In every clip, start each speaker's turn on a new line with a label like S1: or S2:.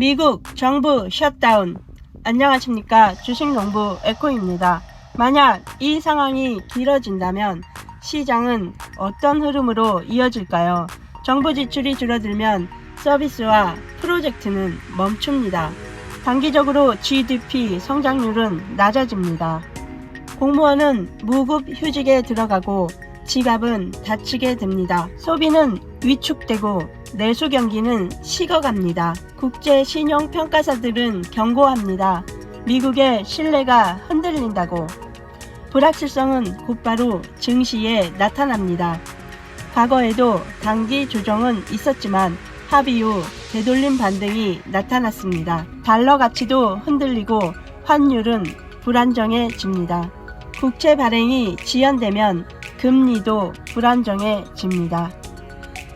S1: 미국 정부 셧다운. 안녕하십니까. 주식농부 에코입니다. 만약 이 상황이 길어진다면 시장은 어떤 흐름으로 이어질까요? 정부 지출이 줄어들면 서비스와 프로젝트는 멈춥니다. 단기적으로 GDP 성장률은 낮아집니다. 공무원은 무급 휴직에 들어가고 지갑은 닫히게 됩니다. 소비는 위축되고 내수 경기는 식어갑니다. 국제 신용 평가사들은 경고합니다. 미국의 신뢰가 흔들린다고. 불확실성은 곧바로 증시에 나타납니다. 과거에도 단기 조정은 있었지만 합의 후 되돌림 반등이 나타났습니다. 달러 가치도 흔들리고 환율은 불안정해집니다. 국채 발행이 지연되면 금리도 불안정해집니다.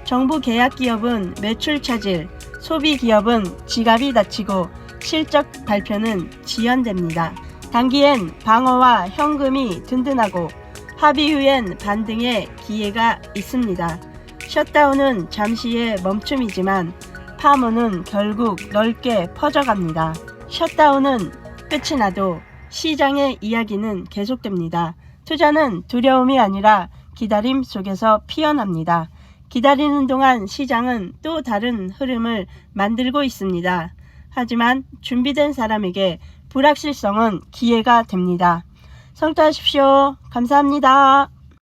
S1: 정부 계약 기업은 매출 차질, 소비 기업은 지갑이 닫히고 실적 발표는 지연됩니다. 단기엔 방어와 현금이 든든하고 합의 후엔 반등의 기회가 있습니다. 셧다운은 잠시의 멈춤이지만 파문은 결국 넓게 퍼져갑니다. 셧다운은 끝이 나도 시장의 이야기는 계속됩니다. 투자는 두려움이 아니라 기다림 속에서 피어납니다. 기다리는 동안 시장은 또 다른 흐름을 만들고 있습니다. 하지만 준비된 사람에게 불확실성은 기회가 됩니다. 성투하십시오. 감사합니다.